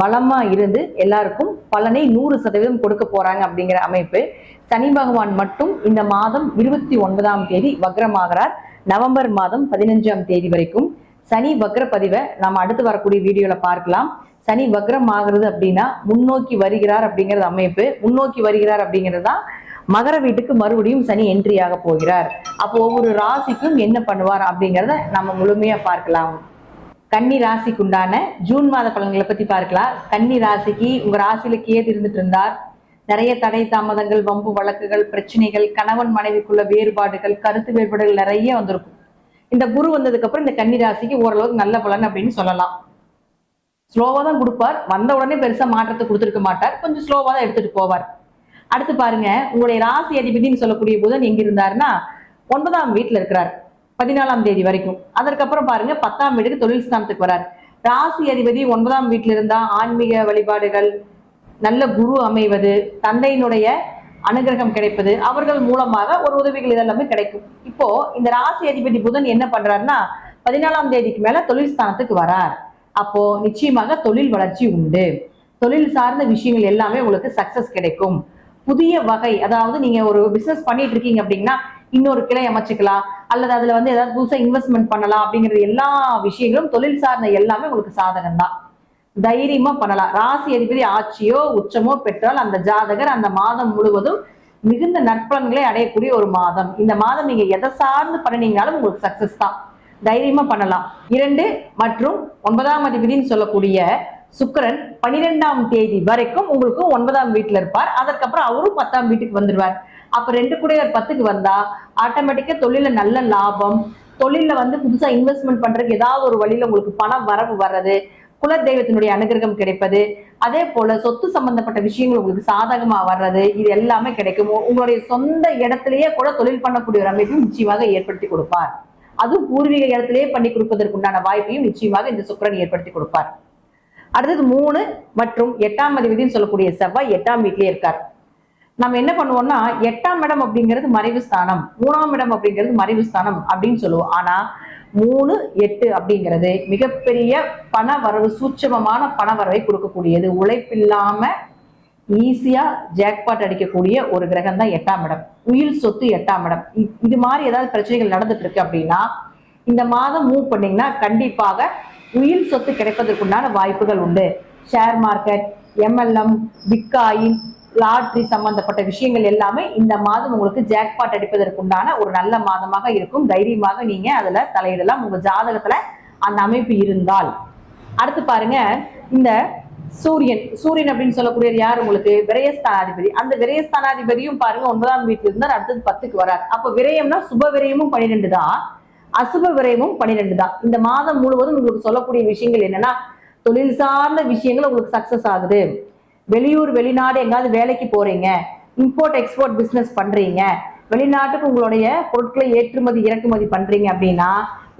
பலமா இருந்து எல்லாருக்கும் பலனை நூறு சதவீதம் கொடுக்க போறாங்க அப்படிங்கிற அமைப்பு. சனி பகவான் மட்டும் இந்த மாதம் இருபத்தி ஒன்பதாம் தேதி வக்ரமாகிறார். நவம்பர் மாதம் பதினஞ்சாம் தேதி வரைக்கும். சனி வக்ர பதிவை நாம அடுத்து வரக்கூடிய வீடியோல பார்க்கலாம். சனி வக்ரம் ஆகுறது அப்படின்னா முன்னோக்கி வருகிறார் அப்படிங்கிறது அமைப்பு. முன்னோக்கி வருகிறார் அப்படிங்கிறது தான் மகர வீட்டுக்கு மறுபடியும் சனி என்ட்ரி ஆக போகிறார். அப்போ ஒவ்வொரு ராசிக்கும் என்ன பண்ணுவார் அப்படிங்கிறத நம்ம முழுமையா பார்க்கலாம். கன்னி ராசிக்கு உண்டான ஜூன் மாத பலன்களை பத்தி பார்க்கலாம். கன்னி ராசிக்கு உங்க ராசியில கேது இருந்துட்டு இருந்தார். நிறைய தடை தாமதங்கள் வம்பு வழக்குகள் பிரச்சனைகள் கணவன் மனைவிக்குள்ள வேறுபாடுகள் கருத்து வேறுபாடுகள் நிறைய வந்திருக்கும். இந்த குரு வந்ததுக்கு அப்புறம் இந்த கன்னி ராசிக்கு ஓரளவுக்கு நல்ல பலன் அப்படின்னு சொல்லலாம். ஸ்லோவா தான் கொடுப்பார். வந்த உடனே பெருசா மாற்றத்தை கொடுத்துருக்க மாட்டார். கொஞ்சம் ஸ்லோவா தான் எடுத்துட்டு போவார். அடுத்து பாருங்க உங்களுடைய ராசி அதிபதினு சொல்லக்கூடிய புதன் எங்க இருந்தாருன்னா ஒன்பதாம் வீட்டுல இருக்கிறார். பதினாலாம் தேதி வரைக்கும். அதற்கப்புறம் பாருங்க பத்தாம் வீட்டுக்கு தொழில் ஸ்தானத்துக்கு வரார். ராசி அதிபதி ஒன்பதாம் வீட்டில் இருந்தா ஆன்மீக வழிபாடுகள் நல்ல குரு அமைவது தந்தையினுடைய அனுகிரகம் கிடைப்பது அவர்கள் மூலமாக ஒரு உதவிகள் இதெல்லாமே கிடைக்கும். இப்போ இந்த ராசி அதிபதி புதன் என்ன பண்றாருன்னா பதினாலாம் தேதிக்கு மேல தொழில் ஸ்தானத்துக்கு வரார். அப்போ நிச்சயமாக தொழில் வளர்ச்சி உண்டு. தொழில் சார்ந்த விஷயங்கள் எல்லாமே உங்களுக்கு சக்சஸ் கிடைக்கும். புதிய வகை அதாவது நீங்க ஒரு பிசினஸ் பண்ணிட்டு இருக்கீங்க அப்படின்னா இன்னொரு கிளை அமைச்சுக்கலாம். அல்லது அதுல வந்து ஏதாவது புதுசா இன்வெஸ்ட்மெண்ட் பண்ணலாம் அப்படிங்கிற எல்லா விஷயங்களும் தொழில் சார்ந்த எல்லாமே உங்களுக்கு சாதகம் தான் தைரியமா பண்ணலாம். ராசி அதிபதி ஆட்சியோ உச்சமோ பெற்றால் அந்த ஜாதகர் அந்த மாதம் முழுவதும் மிகுந்த நற்பலன்களை அடையக்கூடிய ஒரு மாதம். இந்த மாதம் நீங்க எதை சார்ந்து பண்ணினீங்கனாலும் உங்களுக்கு சக்சஸ் தான். தைரியமா பண்ணலாம். இரண்டு மற்றும் ஒன்பதாம் அதிபதினு சொல்லக்கூடிய சுக்கரன் பனிரெண்டாம் தேதி வரைக்கும் உங்களுக்கு ஒன்பதாம் வீட்டுல இருப்பார். அதற்கப்புறம் அவரும் பத்தாம் வீட்டுக்கு வந்துடுவார். அப்ப ரெண்டு கூட ஒரு பத்துக்கு வந்தா ஆட்டோமேட்டிக்கா தொழில நல்ல லாபம். தொழில வந்து புதுசா இன்வெஸ்ட்மெண்ட் பண்றதுக்கு ஏதாவது ஒரு வழியில உங்களுக்கு பணம் வரவு வர்றது குல தெய்வத்தினுடைய அனுகிரகம் கிடைப்பது அதே போல சொத்து சம்பந்தப்பட்ட விஷயங்கள் உங்களுக்கு சாதகமா வர்றது இது எல்லாமே கிடைக்கும். உங்களுடைய சொந்த இடத்திலேயே கூட தொழில் பண்ணக்கூடிய ஒரு அமைப்பையும் நிச்சயமாக ஏற்படுத்தி கொடுப்பார். அதுவும் பூர்வீக இடத்திலேயே பண்ணி கொடுப்பதற்கு உண்டான வாய்ப்பையும் நிச்சயமாக இந்த சுக்கரன் ஏற்படுத்தி கொடுப்பார். அடுத்தது மூணு மற்றும் எட்டாம் அதிபதினு சொல்லக்கூடிய செவ்வாய் எட்டாம் வீட்டிலே இருக்கார். நம்ம என்ன பண்ணுவோம்னா எட்டாம் இடம் அப்படிங்கிறது மறைவு ஸ்தானம் மூணாம் இடம் அப்படிங்கிறது மறைவு ஸ்தானம் அப்படின்னு சொல்லுவோம். ஆனா மூணு எட்டு அப்படிங்கிறது மிகப்பெரிய பண வரவு சூட்சமமான பண வரவை கொடுக்கக்கூடியது. உழைப்பில்லாம ஈஸியா ஜாக்பாட் அடிக்கக்கூடிய ஒரு கிரகம் தான் எட்டாம் இடம். உயில் சொத்து எட்டாம் இடம். இது மாதிரி ஏதாவது பிரச்சனைகள் நடந்துட்டு இருக்கு அப்படின்னா இந்த மாதம் மூவ் பண்ணீங்கன்னா கண்டிப்பாக உயில் சொத்து கிடைப்பதற்குண்டான வாய்ப்புகள் உண்டு. Share market MLM bitcoin lottery சம்பந்தப்பட்ட விஷயங்கள் எல்லாமே இந்த மாதம் உங்களுக்கு ஜாக்பாட் அடிப்பதற்குண்டான ஒரு நல்ல மாதமாக இருக்கும். தைரியமாக நீங்க அதுல தலையிடலாம். உங்க ஜாதகத்துல அந்த அமைப்பு இருந்தால். அடுத்து பாருங்க இந்த சூரியன். சூரியன் அப்படின்னு சொல்லக்கூடியது யார் உங்களுக்கு? விரயஸ்தானாதிபதி. அந்த விரயஸ்தானாதிபதியும் பாருங்க ஒன்பதாம் வீட்டில் இருந்தார் அடுத்தது பத்துக்கு வரார். அப்ப விரயம்னா சுப விரயமும் பன்னிரெண்டு தான். அசுப விரயமும் பன்னிரெண்டு தான். இந்த மாதம் முழுவதும் உங்களுக்கு சொல்லக்கூடிய விஷயங்கள் என்னன்னா தொழில் சார்ந்த விஷயங்கள் உங்களுக்கு சக்சஸ் ஆகுது. வெளியூர் வெளிநாடு எங்காவது வேலைக்கு போறீங்க இம்போர்ட் எக்ஸ்போர்ட் பிசினஸ் பண்றீங்க வெளிநாட்டுக்கு உங்களுடைய பொருட்களை ஏற்றுமதி இறக்குமதி பண்றீங்க அப்படின்னா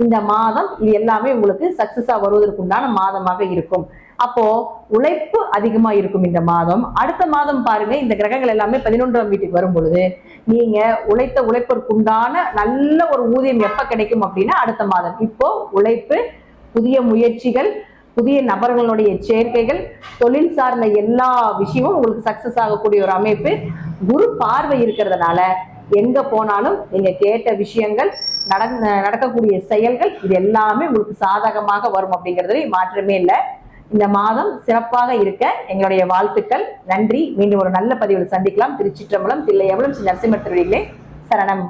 இந்த மாதம் இது எல்லாமே உங்களுக்கு சக்சஸா வருவதற்கு உண்டான மாதமாக இருக்கும். அப்போ உழைப்பு அதிகமா இருக்கும் இந்த மாதம். அடுத்த மாதம் பாருங்க இந்த கிரகங்கள் எல்லாமே பதினொன்றாம் வீட்டுக்கு வரும் பொழுது நீங்க உழைத்த உழைப்பிற்கு உண்டான நல்ல ஒரு ஊதியம் எப்ப கிடைக்கும் அப்படின்னா அடுத்த மாதம். இப்போ உழைப்பு புதிய முயற்சிகள் புதிய நபர்களுடைய சேர்க்கைகள் தொழில் சார்ந்த எல்லா விஷயமும் உங்களுக்கு சக்சஸ் ஆகக்கூடிய ஒரு அமைப்பு. குரு பார்வை இருக்கிறதுனால எங்க போனாலும் நீங்க கேட்ட விஷயங்கள் நடந்த நடக்கக்கூடிய செயல்கள் இது எல்லாமே உங்களுக்கு சாதகமாக வரும் அப்படிங்கிறது மாற்றமே இல்லை. இந்த மாதம் சிறப்பாக இருக்க எங்களுடைய வாழ்த்துக்கள். நன்றி. மீண்டும் ஒரு நல்ல பதிவில் சந்திக்கலாம். திருச்சிற்றம்பலம் தில்லையம்பலம் ஸ்ரீ நரசிம்மர் திருவிகளே சரணம்.